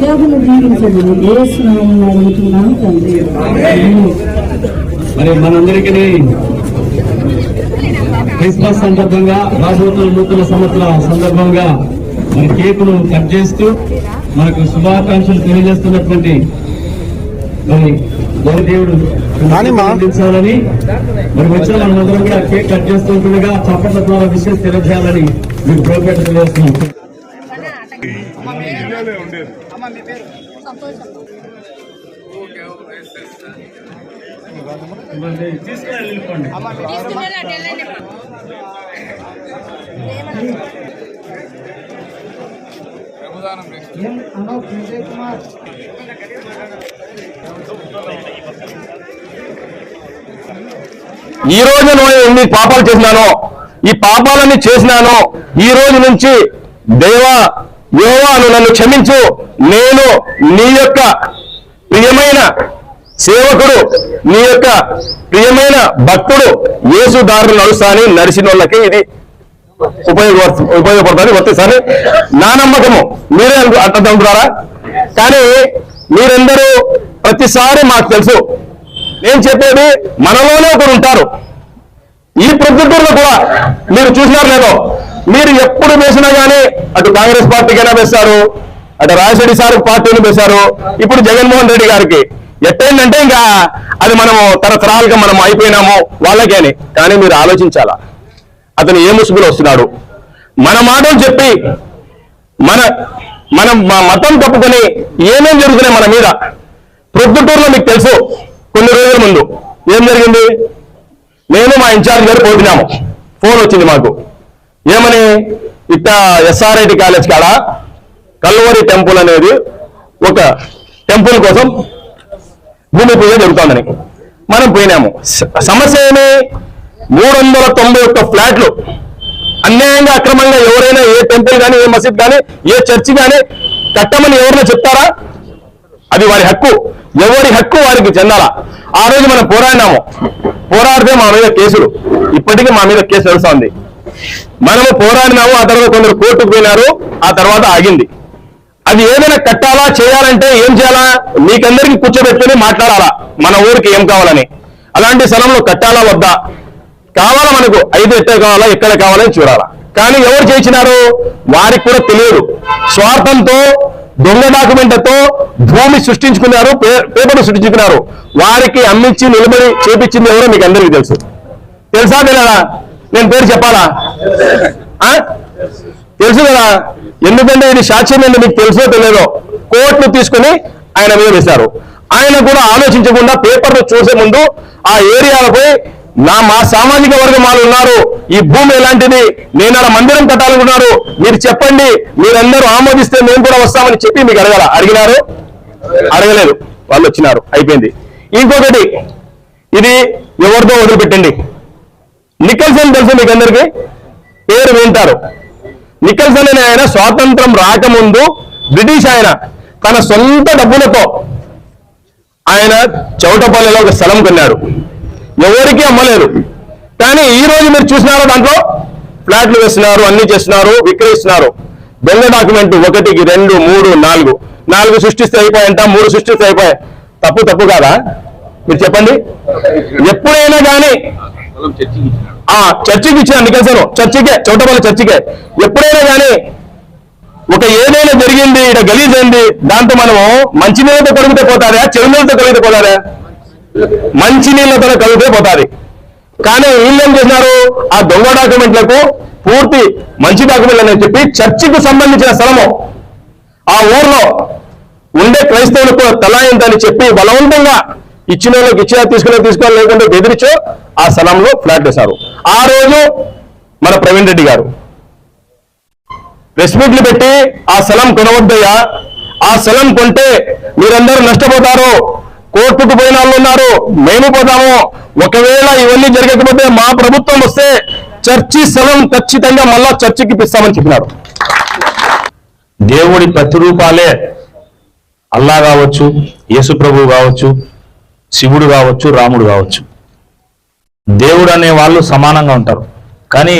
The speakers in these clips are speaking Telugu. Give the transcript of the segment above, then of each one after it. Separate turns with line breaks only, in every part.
సేవను దీవించండి ఏసునామం అడుగుతున్నాను తండ్రి. ఆమేన్.
మరి మనందరికీ క్రిస్మస్ సందర్భంగా రాబోతున్న నూతన సంవత్సర సందర్భంగా మరి కేకును కట్ చేస్తూ మనకు శుభాకాంక్షలు తెలియజేస్తున్నటువంటి మరి దేవుడు అందించాలని మరి వచ్చిన మనందరం కూడా కేక్ కట్ చేస్తుండగా చప్పట్ల ద్వారా విషయం తెలియజేయాలని మీకు ప్రోపేట తెలియజేస్తున్నాం. తీసుకుని వెళ్ళిపోండి
ఈ రోజు నేను ఎన్ని పాపాలు చేసినానో ఈ పాపాలన్నీ చేసినానో ఈ రోజు నుంచి దేవా యోవాను నన్ను క్షమించు. నేను నీ యొక్క ప్రియమైన సేవకుడు నీ యొక్క ప్రియమైన భక్తుడు యేసు దారులు నడుస్తాని నడిచిన వాళ్ళకి ఇది ఉపయోగ ఉపయోగపడుతుంది. వస్తేసారి నా నమ్మకము. మీరే అనుకు కానీ మీరందరూ ప్రతిసారి మాకు తెలుసు. నేను చెప్పేది మనలోనే ఒకరు ఉంటారు. ఈ ప్రొద్దుటూరులో కూడా మీరు చూసినారు లేదో మీరు ఎప్పుడు వేసినా కానీ అటు కాంగ్రెస్ పార్టీకైనా వేస్తారు అటు రాజశేఖరి సార్ పార్టీని వేశారు. ఇప్పుడు జగన్మోహన్ రెడ్డి గారికి ఎట్టయిందంటే ఇంకా అది మనము తరతరాలుగా మనం అయిపోయినాము వాళ్ళకేని కానీ మీరు ఆలోచించాలా? అతను ఏ ముసుగులో వస్తున్నాడు? మన మాటలు చెప్పి మన మనం మా మతం తప్పుకొని ఏమేం జరుగుతున్నాయి మన మీద? ప్రొద్దుటూరులో మీకు తెలుసు కొన్ని రోజుల ముందు ఏం జరిగింది? మేము మా ఇన్ఛార్జ్ గారు పోతున్నాము. ఫోన్ వచ్చింది మాకు. ఏమని? ఇట్ట ఎస్ఆర్ఐటి కాలేజ్ కాడ కల్వరి టెంపుల్ అనేది ఒక టెంపుల్ కోసం భూమి పూజ జరుగుతోందని మనం పోయినాము. సమస్య ఏమి? మూడు వందల తొంభై ఒక్క ఫ్లాట్లు అన్యాయంగా అక్రమంగా ఎవరైనా ఏ టెంపుల్ కానీ ఏ మసీద్ కానీ ఏ చర్చి కానీ కట్టమని ఎవరైనా చెప్తారా? అది వారి హక్కు. ఎవరి హక్కు వారికి చెందాలా? ఆ రోజు మనం పోరాడినాము. పోరాడితే మా మీద కేసులు. ఇప్పటికీ మా మీద కేసు నడుస్తుంది. మనము పోరాడినాము ఆ తర్వాత కొందరు కోర్టుకు పోయినారు ఆ తర్వాత ఆగింది. అది ఏదైనా కట్టాలా చేయాలంటే ఏం చేయాలా? మీకందరికి కూర్చోబెట్టుకుని మాట్లాడాలా మన ఊరికి ఏం కావాలని. అలాంటి స్థలంలో కట్టాలా వద్దా? కావాలా మనకు? ఐదు ఎక్కడ కావాలా ఎక్కడ కావాలని చూడాలా. కానీ ఎవరు చేసినారు వారికి కూడా తెలియదు. స్వార్థంతో దొంగ డాక్యుమెంట్లతో భూమి సృష్టించుకున్నారు పే- పేపర్లు సృష్టించుకున్నారు. వారికి అమ్మించి నిలబడి చేపించింది ఎవరో మీకు అందరికీ తెలుసు. తెలుసా తెలియదా? నేను పేరు చెప్పాలా? తెలుసు కదా ఎందుకంటే ఇది సాక్ష్యం ఏంటో మీకు తెలుసో తెలియదో. కోర్టును తీసుకుని ఆయన మీద వేశారు. ఆయన కూడా ఆలోచించకుండా పేపర్లు చూసే ముందు ఆ ఏరియాలపై నా మా సామాజిక వర్గం వాళ్ళు ఉన్నారు. ఈ భూమి ఎలాంటిది? నేను అలా మందిరం కట్టాలనుకున్నారు. మీరు చెప్పండి మీరందరూ ఆమోదిస్తే మేము కూడా వస్తామని చెప్పి మీకు అడగాల. అడిగినారు? అడగలేదు. వాళ్ళు వచ్చినారు. అయిపోయింది. ఇంకొకటి ఇది ఎవరితో వదిలిపెట్టండి. నికల్సన్ తెలుసు మీకు అందరికీ పేరు వింటారు. నికల్సన్ అనే ఆయన స్వాతంత్రం రాకముందు బ్రిటిష్ ఆయన తన సొంత డబ్బులతో ఆయన చౌటపల్లిలో ఒక స్థలం కొన్నాడు. ఎవరికి అమ్మలేదు. కానీ ఈ రోజు మీరు చూసినారో దాంట్లో? ఫ్లాట్లు వేస్తున్నారు అన్ని చేస్తున్నారు విక్రయిస్తున్నారు. బెంగ డాక్యుమెంట్ ఒకటికి రెండు మూడు నాలుగు. నాలుగు సృష్టిస్తే అయిపోయాయంట మూడు సృష్టిస్తే అయిపోయాయి తప్పు తప్పు కాదా? మీరు చెప్పండి. ఎప్పుడైనా కానీ ఆ చర్చికి ఇచ్చిన నికల్సను చర్చికే చౌటపల్లి చర్చికే. ఎప్పుడైనా కానీ ఒక ఏదైనా జరిగింది ఇక్కడ గలీజ్ అయింది దాంతో మనము మంచినీళ్ళతో కడిగితే పోతారా చెడు నీళ్ళతో పోతారా మంచినీళ్ళతో మంచి నీళ్ళతో కలిగితే పోతాది. కానీ వీళ్ళు ఏం చేసినారు? ఆ దొంగ డాక్యుమెంట్లకు పూర్తి మంచి డాక్యుమెంట్లు అని చెప్పి చర్చికి సంబంధించిన స్థలము. ఆ ఊర్లో ఉండే క్రైస్తవులకు తలాయిందని చెప్పి బలవంతంగా ఇచ్చిన వాళ్ళకి ఇచ్చినా తీసుకునే తీసుకోవాలి లేకుంటే బెదిరించో ఆ స్థలంలో ఫ్లాట్ వేశారు. ఆ రోజు మన ప్రవీణ్ రెడ్డి గారు. ప్రెస్ మీట్లు పెట్టి ఆ స్థలం కొనవద్దయ్యా. ఆ స్థలం కొంటే మీరందరూ నష్టపోతారు. కోర్టుకు పోయిన వాళ్ళు ఉన్నారు. మేము పోతాము. ఒకవేళ ఇవన్నీ జరగకపోతే మా ప్రభుత్వం వస్తే చర్చి స్థలం ఖచ్చితంగా మళ్ళా చర్చికి ఇప్పిస్తామని చెప్పినారు.
దేవుడి ప్రతిరూపాలే అల్లా కావచ్చు యేసుప్రభువు కావచ్చు శివుడు కావచ్చు రాముడు కావచ్చు. దేవుడు అనే వాళ్ళు సమానంగా ఉంటారు. కానీ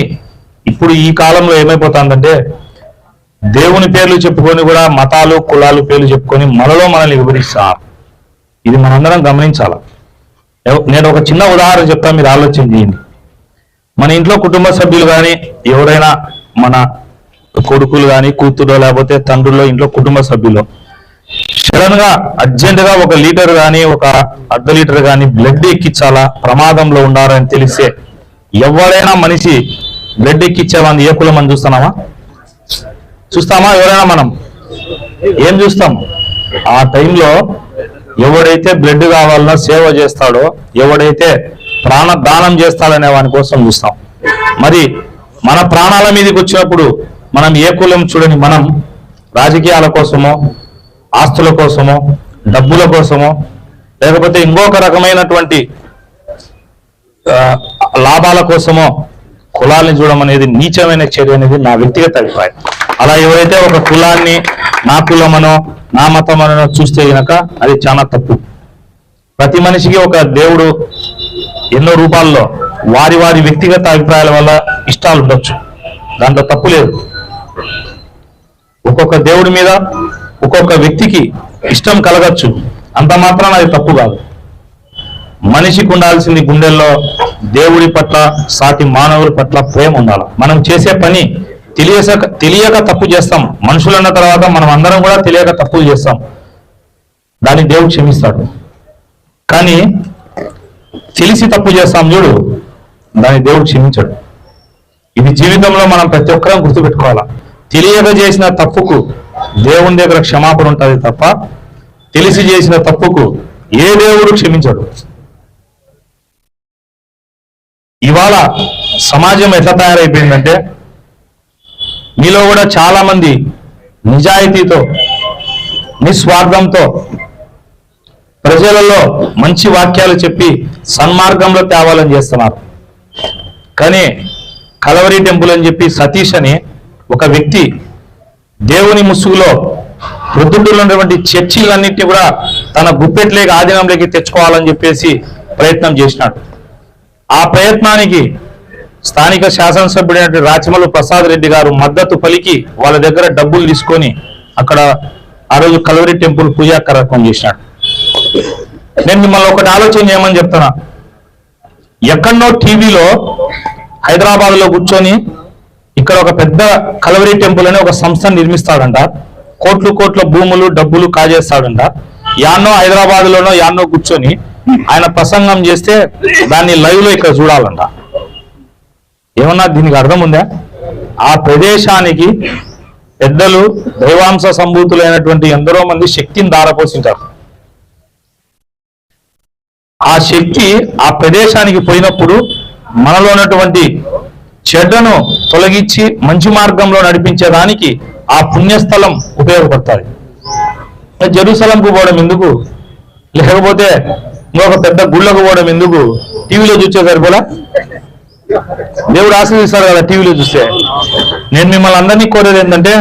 ఇప్పుడు ఈ కాలంలో ఏమైపోతుందంటే దేవుని పేర్లు చెప్పుకొని కూడా మతాలు కులాలు పేర్లు చెప్పుకొని మనలో మనల్ని వివరిస్తారు ఇది మనందరం గమనించాల. నేను ఒక చిన్న ఉదాహరణ చెప్తా మీరు ఆలోచన చేయండి. మన ఇంట్లో కుటుంబ సభ్యులు కానీ ఎవరైనా మన కొడుకులు కానీ కూతురు లేకపోతే తండ్రుల్లో ఇంట్లో కుటుంబ సభ్యులు సడన్గా అర్జెంట్గా ఒక లీటర్ గాని ఒక అర్ధ లీటర్ గాని బ్లడ్ ఎక్కించాలా? ప్రమాదంలో ఉన్నారని తెలిస్తే ఎవరైనా మనిషి బ్లడ్ ఎక్కించేవాడిని ఏ కులం అని చూస్తున్నామా? చూస్తామా ఎవరైనా మనం? ఏం చూస్తాం? ఆ టైంలో ఎవడైతే బ్లడ్ కావాలన్నా సేవ చేస్తాడో ఎవడైతే ప్రాణ దానం చేస్తాడనే వాని కోసం చూస్తాం. మరి మన ప్రాణాల మీదకి వచ్చినప్పుడు మనం ఏ కులం చూడని మనం రాజకీయాల కోసమో ఆస్తుల కోసమో డబ్బుల కోసమో లేకపోతే ఇంకొక రకమైనటువంటి లాభాల కోసమో కులాల్ని చూడడం అనేది నీచమైన చర్య అనేది నా వ్యక్తిగత అభిప్రాయం. అలా ఎవరైతే ఒక కులాన్ని నా కులమనో నా మతమనో చూస్తే గనక అది చాలా తప్పు. ప్రతి మనిషికి ఒక దేవుడు ఎన్నో రూపాల్లో వారి వారి వ్యక్తిగత అభిప్రాయాల వల్ల ఇష్టాలు ఉండొచ్చు. దాంట్లో తప్పు లేదు. ఒక్కొక్క దేవుడి మీద ఒక్కొక్క వ్యక్తికి ఇష్టం కలగచ్చు. అంత మాత్రాన అది తప్పు కాదు. మనిషికి ఉండాల్సింది గుండెల్లో దేవుడి పట్ల సాటి మానవుల పట్ల ప్రేమ ఉండాలి. మనం చేసే పని తెలియక తెలియక తప్పు చేస్తాం. మనుషులన్న తర్వాత మనం అందరం కూడా తెలియక తప్పులు చేస్తాం. దాన్ని దేవుడు క్షమిస్తాడు. కానీ తెలిసి తప్పు చేస్తాం చూడు దాన్ని దేవుడు క్షమించాడు. ఇది జీవితంలో మనం ప్రతి ఒక్కరం గుర్తుపెట్టుకోవాలా. తెలియక చేసిన తప్పుకు దేవుని దగ్గర క్షమాపణ ఉంటుంది తప్ప తెలిసి చేసిన తప్పుకు ఏ దేవుడు క్షమించడు. ఇవాళ సమాజం ఎట్లా తయారైపోయిందంటే మీలో కూడా చాలా మంది నిజాయితీతో నిస్వార్థంతో ప్రజలలో మంచి వాక్యాలు చెప్పి సన్మార్గంలో తేవాలని చేస్తున్నారు. కానీ కలవరి టెంపుల్ అని చెప్పి సతీష్ అని ఒక వ్యక్తి దేవుని ముసుగులో ప్రొద్దుటూరులో ఉన్నటువంటి చర్చిలన్నింటినీ కూడా తన గుప్పెట్లేక ఆధీనంలోకి తెచ్చుకోవాలని చెప్పేసి ప్రయత్నం చేసినాడు. ఆ ప్రయత్నానికి స్థానిక శాసనసభ్యుడైనటువంటి రాచమల్లు ప్రసాద్ రెడ్డి గారు మద్దతు పలికి వాళ్ళ దగ్గర డబ్బులు తీసుకొని అక్కడ ఆ రోజు కలవరి టెంపుల్ పూజా కార్యక్రమం చేసినాడు. నేను మిమ్మల్ని ఒకటి ఆలోచన చేయమని చెప్తున్నా. ఎక్కడో టీవీలో హైదరాబాద్లో కూర్చొని ఇక్కడ ఒక పెద్ద కలవరి టెంపుల్ అని ఒక సంస్థ నిర్మిస్తాడంట. కోట్లు కోట్ల భూములు డబ్బులు కాజేస్తాడంట. యాన్నో హైదరాబాద్ లోనో యాన్నో కూర్చొని ఆయన ప్రసంగం చేస్తే దాన్ని లైవ్లో ఇక్కడ చూడాలంట. ఏమన్నా దీనికి అర్థం ఉందా? ఆ ప్రదేశానికి పెద్దలు దైవాంశ సంభూతులైనటువంటి ఎందరో మంది శక్తిని దారపోసింటారు ఆ శక్తి ఆ ప్రదేశానికి పోయినప్పుడు మనలో ఉన్నటువంటి చెడ్డను తొలగించి మంచి మార్గంలో నడిపించేదానికి ఆ పుణ్యస్థలం ఉపయోగపడుతుంది జెరూసలంకు పోవడం ఎందుకు? లేకపోతే ఇంకొక పెద్ద గుళ్ళకు పోవడం ఎందుకు? టీవీలో చూసే సరిపోలా? దేవుడు ఆశీర్దిస్తాడు కదా టీవీలో చూస్తే. నేను మిమ్మల్ని అందరినీ కోరేది ఏంటంటే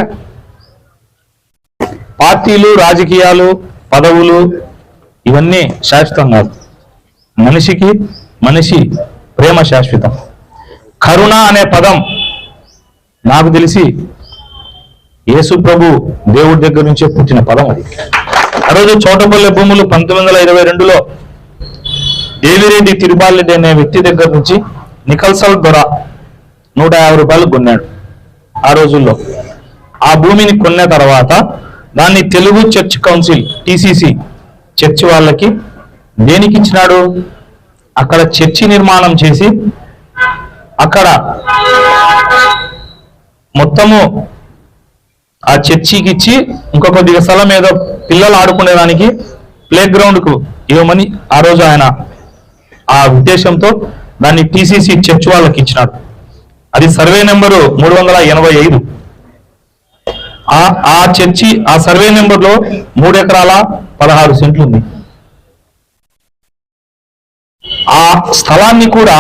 పార్టీలు రాజకీయాలు పదవులు ఇవన్నీ శాశ్వతం కాదు. మనిషికి మనిషి ప్రేమ శాశ్వతం. కరుణ అనే పదం నాకు తెలిసి యేసు ప్రభు దేవుడి దగ్గర నుంచే పుట్టిన పదం అది. ఆ రోజు చోటపల్లె భూములు పంతొమ్మిది వందల ఇరవై రెండులో దేవిరెడ్డి తిరుబాలరెడ్డి అనే వ్యక్తి దగ్గర నుంచి నికల్సల్ దొర నూట యాభై రూపాయలు కొన్నాడు ఆ రోజుల్లో. ఆ భూమిని కొన్న తర్వాత దాన్ని Telugu church council TCC church వాళ్ళకి దేనికి ఇచ్చినాడు? అక్కడ చర్చి నిర్మాణం చేసి అక్కడ మొత్తము ఆ చర్చికి ఇచ్చి ఇంకో కొద్దిగా స్థలం ఏదో పిల్లలు ఆడుకునేదానికి ప్లే గ్రౌండ్కు ఇవ్వమని ఆ రోజు ఆయన ఆ ఉద్దేశంతో దాన్ని టీసీసీ చర్చ్ వాళ్ళకి ఇచ్చినాడు. అది సర్వే నెంబరు మూడు వందల ఎనభై ఐదు. ఆ ఆ చర్చి ఆ సర్వే నెంబర్లో మూడు ఎకరాల పదహారు సెంట్లు ఉంది. ఆ స్థలాన్ని కూడా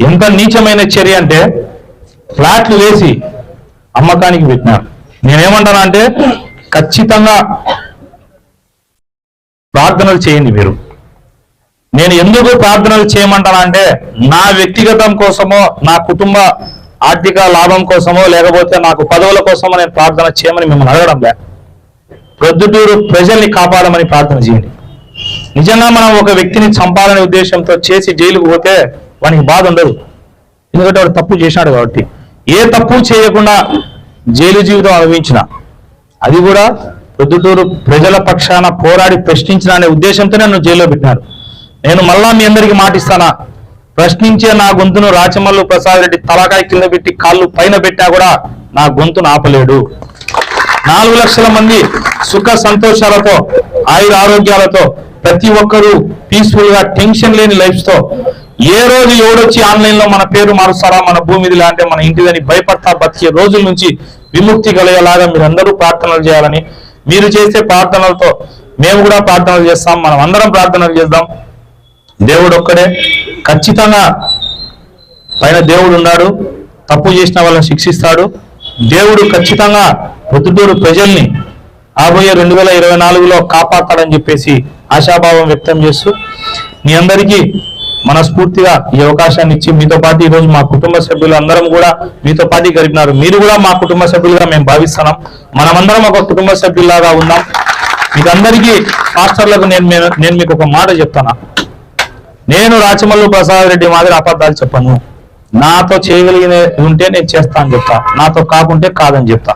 ఎంత నీచమైన చర్య అంటే ఫ్లాట్లు వేసి అమ్మకానికి పెట్టినారు. నేనేమంటాను అంటే ఖచ్చితంగా ప్రార్థనలు చేయండి మీరు. నేను ఎందుకు ప్రార్థనలు చేయమంటాను అంటే నా వ్యక్తిగతం కోసమో నా కుటుంబ ఆర్థిక లాభం కోసమో లేకపోతే నాకు పదవుల కోసమో నేను ప్రార్థన చేయమని మిమ్మల్ని అడగడం లే. ప్రొద్దుటూరు ప్రజల్ని కాపాడమని ప్రార్థన చేయండి. నిజంగా మనం ఒక వ్యక్తిని చంపాలనే ఉద్దేశంతో చేసి జైలుకు పోతే వానికి బాధ ఉండదు. ఎందుకంటే వాడు తప్పు చేసినాడు కాబట్టి. ఏ తప్పు చేయకుండా జైలు జీవితం అనుభవించిన అది కూడా ప్రొద్దుటూరు ప్రజల పక్షాన పోరాడి ప్రశ్నించిన అనే ఉద్దేశంతో నన్ను జైల్లో పెట్టినారు. నేను మళ్ళా మీ అందరికీ మాటిస్తానా ప్రశ్నించే నా గొంతును రాచమల్లు ప్రసాద్ రెడ్డి తలకాయ కింద పెట్టి కాళ్ళు పైన పెట్టా కూడా నా గొంతును ఆపలేడు. నాలుగు లక్షల మంది సుఖ సంతోషాలతో ఆయుర ఆరోగ్యాలతో ప్రతి ఒక్కరూ పీస్ఫుల్గా టెన్షన్ లేని లైఫ్తో ఏ రోజు ఎవడొచ్చి ఆన్లైన్లో మన పేరు మారుస్తారా మన భూమిది లాంటి మన ఇంటిదని భయపడతా బతికే రోజుల నుంచి విముక్తి కలిగేలాగా మీరందరూ ప్రార్థనలు చేయాలని మీరు చేసే ప్రార్థనలతో మేము కూడా ప్రార్థనలు చేస్తాం మనం అందరం ప్రార్థనలు చేద్దాం. దేవుడు ఒక్కడే. ఖచ్చితంగా పైన దేవుడు ఉన్నాడు తప్పు చేసిన వాళ్ళని శిక్షిస్తాడు. దేవుడు ఖచ్చితంగా పొద్దుటూరు ప్రజల్ని రాబోయే రెండు వేల ఇరవై నాలుగులో కాపాడతాడని చెప్పేసి ఆశాభావం వ్యక్తం చేస్తూ మీ అందరికీ మనస్ఫూర్తిగా ఈ అవకాశాన్ని ఇచ్చి మీతో పాటు ఈ రోజు మా కుటుంబ సభ్యులు అందరం కూడా మీతో పాటు గడిపినారు. మీరు కూడా మా కుటుంబ సభ్యులుగా మేము భావిస్తున్నాం. మనమందరం ఒక కుటుంబ సభ్యులాగా ఉన్నాం. మీకు అందరికీ మాస్టర్లకు నేను నేను- నేను మీకు ఒక మాట చెప్తాను? నేను రాచమల్లు ప్రసాద్ రెడ్డి మాదిరి అబద్ధాలు చెప్పను. నాతో చేయగలిగిన ఉంటే నేను చేస్తా అని చెప్తా. నాతో కాకుంటే కాదని చెప్తా.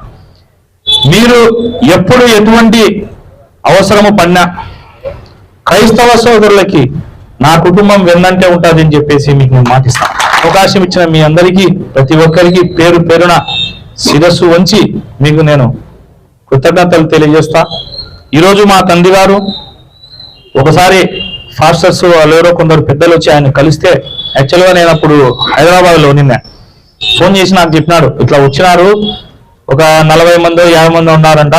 మీరు ఎప్పుడు ఎటువంటి అవసరము పడినా క్రైస్తవ సోదరులకి నా కుటుంబం వెన్నంటే ఉంటుంది అని చెప్పేసి మీకు నేను మాటిస్తాను అవకాశం ఇచ్చిన మీ అందరికీ ప్రతి ఒక్కరికి పేరు పేరున శిరస్సు వంచి మీకు నేను కృతజ్ఞతలు తెలియజేస్తా. ఈరోజు మా తండ్రి గారు ఒకసారి ఫాస్టర్స్ వాళ్ళు కొందరు పెద్దలు వచ్చి ఆయన కలిస్తే యాక్చువల్గా నేను అప్పుడు హైదరాబాద్లో నిన్న ఫోన్ చేసి నాకు చెప్పినాడు ఇట్లా వచ్చినారు ఒక నలభై మందో యాభై మంది ఉన్నారంట.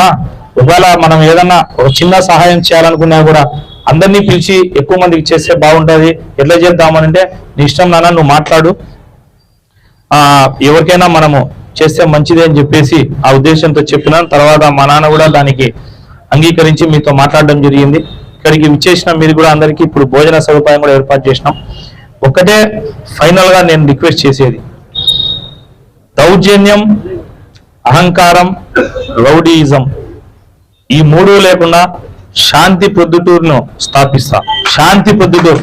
ఒకవేళ మనం ఏదన్నా ఒక చిన్న సహాయం చేయాలనుకున్నా కూడా అందరినీ పిలిచి ఎక్కువ మందికి చేస్తే బాగుంటుంది. ఎట్లా చేద్దామనంటే నీ ఇష్టం నాన్న నువ్వు మాట్లాడు. ఆ ఎవరికైనా మనము చేస్తే మంచిదే అని చెప్పేసి ఆ ఉద్దేశంతో చెప్పినాను. తర్వాత మా నాన్న కూడా దానికి అంగీకరించి మీతో మాట్లాడడం జరిగింది. ఇక్కడికి విచ్చేసిన మీరు కూడా అందరికీ ఇప్పుడు భోజన సదుపాయం కూడా ఏర్పాటు చేసినాం. ఒకటే ఫైనల్గా నేను రిక్వెస్ట్ చేసేది. దౌర్జన్యం అహంకారం రౌడీయిజం ఈ మూడు లేకుండా శాంతి పొద్దుటూరును స్థాపిస్తా. శాంతి పొద్దుటూరు.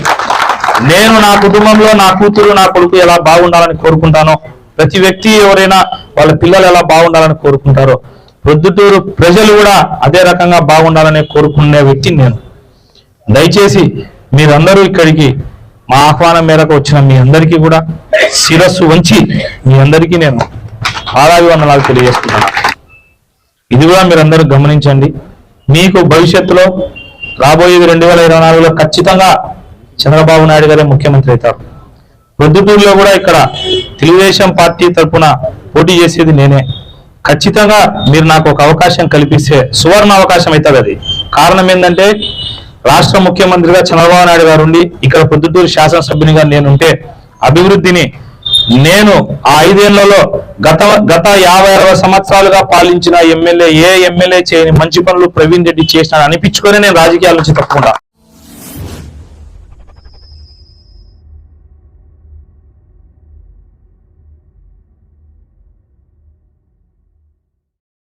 నేను నా కుటుంబంలో నా కూతురు నా కొడుకు ఎలా బాగుండాలని కోరుకుంటానో ప్రతి వ్యక్తి ఎవరైనా వాళ్ళ పిల్లలు ఎలా బాగుండాలని కోరుకుంటారో ప్రొద్దుటూరు ప్రజలు కూడా అదే రకంగా బాగుండాలని కోరుకునే వ్యక్తిని నేను. దయచేసి మీరందరూ ఇక్కడికి మా ఆహ్వానం మేరకు వచ్చిన మీ అందరికీ కూడా శిరస్సు వంచి మీ అందరికీ నేను పాదాభివందనాలు తెలియజేస్తున్నాను. ఇది కూడా మీరందరూ గమనించండి. మీకు భవిష్యత్తులో రాబోయేది రెండు వేల ఇరవై నాలుగులో ఖచ్చితంగా చంద్రబాబు నాయుడు గారే ముఖ్యమంత్రి అవుతారు. ప్రొద్దుటూరులో కూడా ఇక్కడ తెలుగుదేశం పార్టీ తరఫున పోటీ చేసేది నేనే. ఖచ్చితంగా మీరు నాకు ఒక అవకాశం కల్పిస్తే సువర్ణ అవకాశం అవుతుంది అది. కారణం ఏంటంటే రాష్ట్ర ముఖ్యమంత్రిగా చంద్రబాబు నాయుడు గారు ఉండి ఇక్కడ పొద్దుటూరు శాసనసభ్యునిగా నేనుంటే అభివృద్ధిని నేను ఆ ఐదేళ్ళలో గత గత యాభై అరవై సంవత్సరాలుగా పాలించిన ఎమ్మెల్యే ఏ ఎమ్మెల్యే చేయని మంచి పనులు ప్రవీణ్ రెడ్డి చేసిన అనిపించుకొని నేను రాజకీయాల నుంచి తప్పుకుంటా.